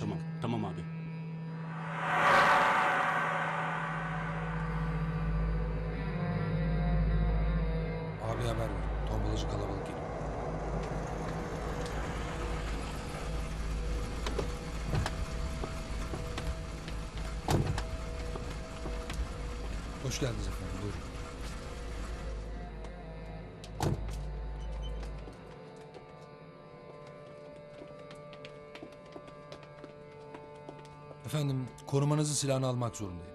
Tamam, tamam abi. Abi haber ver. Tombalacı kalabalık geliyor. Hoş geldiniz efendim. Efendim, korumanızın silahını almak zorundayım.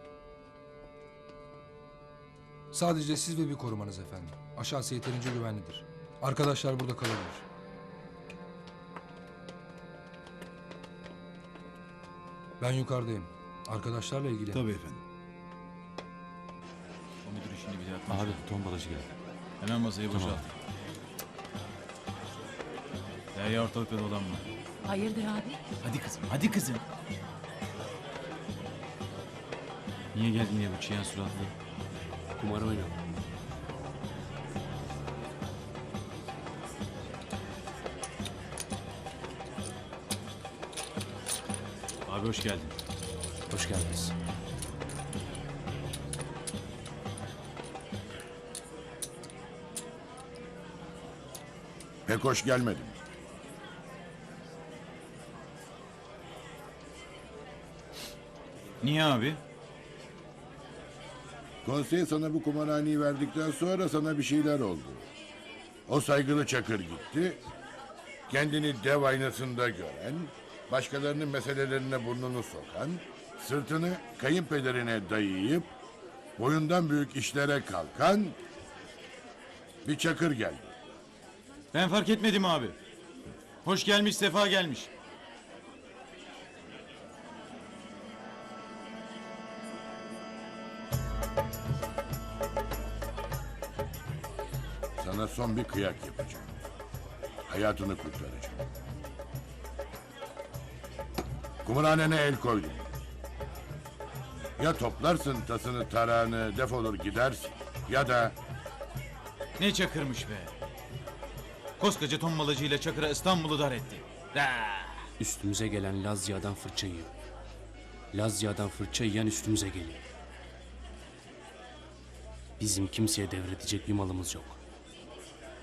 Sadece siz ve bir korumanız efendim. Aşağısı yeterince güvenlidir. Arkadaşlar burada kalabilir. Ben yukarıdayım. Arkadaşlarla ilgili. Tabii efendim. O müdür işini bir daha Abi tombalacı geldi. Hemen masayı boşalt. Derya ortalıkta dolanma. Hayırdır abi? Hadi kızım, hadi kızım. Niye geldin ya bu çiyan suratlı? Kumar oyna. Abi hoş geldin. Hoş geldiniz. Pek hoş gelmedim. Niye abi? Konsey sana bu kumarhaneyi verdikten sonra sana bir şeyler oldu. O saygılı çakır gitti. Kendini dev aynasında gören, başkalarının meselelerine burnunu sokan, sırtını kayınpederine dayayıp, boyundan büyük işlere kalkan bir çakır geldi. Ben fark etmedim abi. Hoş gelmiş, sefa gelmiş. Sana son bir kıyak yapacağım. Hayatını kurtaracağım. Kumarhanene el koydum. Ya toplarsın tasını tarağını defolur gidersin. Ya da Ne çakırmış be. Koskoca ton malacıyla Çakır'a İstanbul'u dar etti. Ha! Üstümüze gelen Lazya'dan fırça yiyor. Lazya'dan fırça yiyen üstümüze geliyor. Bizim kimseye devredecek bir malımız yok.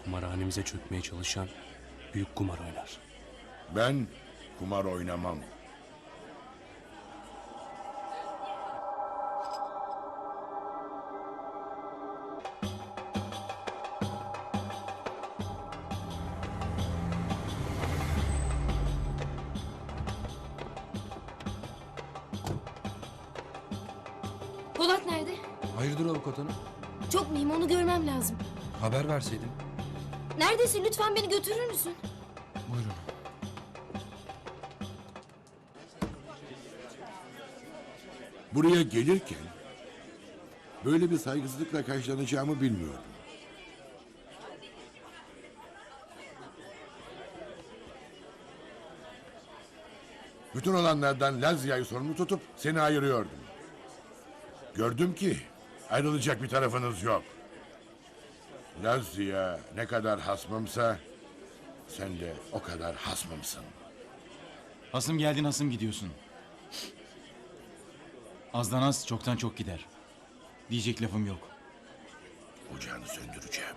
Kumarhanemize çökmeye çalışan büyük kumar oynar. ben kumar oynamam. Polat nerede? Hayırdır avukat hanım? Çok mühim onu görmem lazım. Haber verseydin. Neredesin lütfen beni götürür müsün? Buyurun. Buraya gelirken böyle bir saygısızlıkla karşılanacağımı bilmiyordum. Bütün olanlardan Lazia'yı sorumlu tutup seni ayırıyordum. Gördüm ki ayrılacak bir tarafınız yok. Lazia ne kadar hasmımsa sen de o kadar hasmımsın. Hasım geldin, hasım gidiyorsun. Azdan az, çoktan çok gider. Diyecek lafım yok. Ocağını söndüreceğim.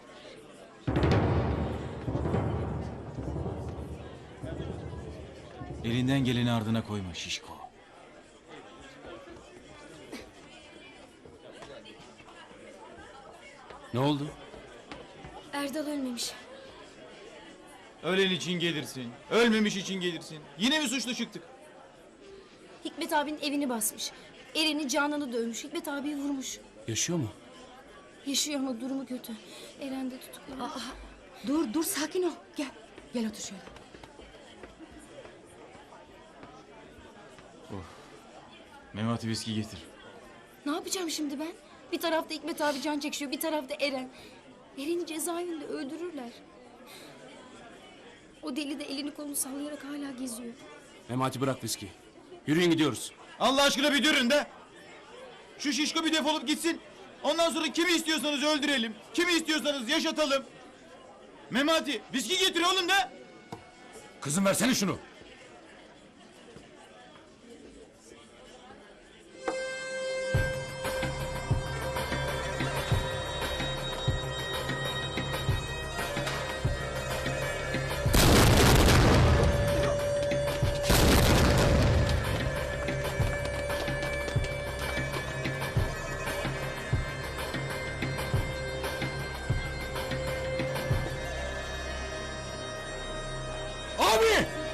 Elinden geleni ardına koyma şişko. Ne oldu? Erdal ölmemiş. Ölen için gelirsin. Ölmemiş için gelirsin. Yine mi suçlu çıktık? Hikmet abinin evini basmış. Eren'i Canan'ı dövmüş. Hikmet abiyi vurmuş. Yaşıyor mu? Yaşıyor ama durumu kötü. Eren de tutuklanmış. Dur dur sakin ol. Gel. Gel otur şöyle. Memati viski getir. Ne yapacağım şimdi ben? Bir tarafta Hikmet abi can çekişiyor, bir tarafta Eren. Eren'i cezaevinde öldürürler. O deli de elini kolunu sallayarak hala geziyor. Memati bırak viski. Yürüyün gidiyoruz. Allah aşkına bir durun de. Şu şişko bir defolup gitsin. Ondan sonra kimi istiyorsanız öldürelim. Kimi istiyorsanız yaşatalım. Memati viski getir oğlum da. Kızım versene şunu. Abi!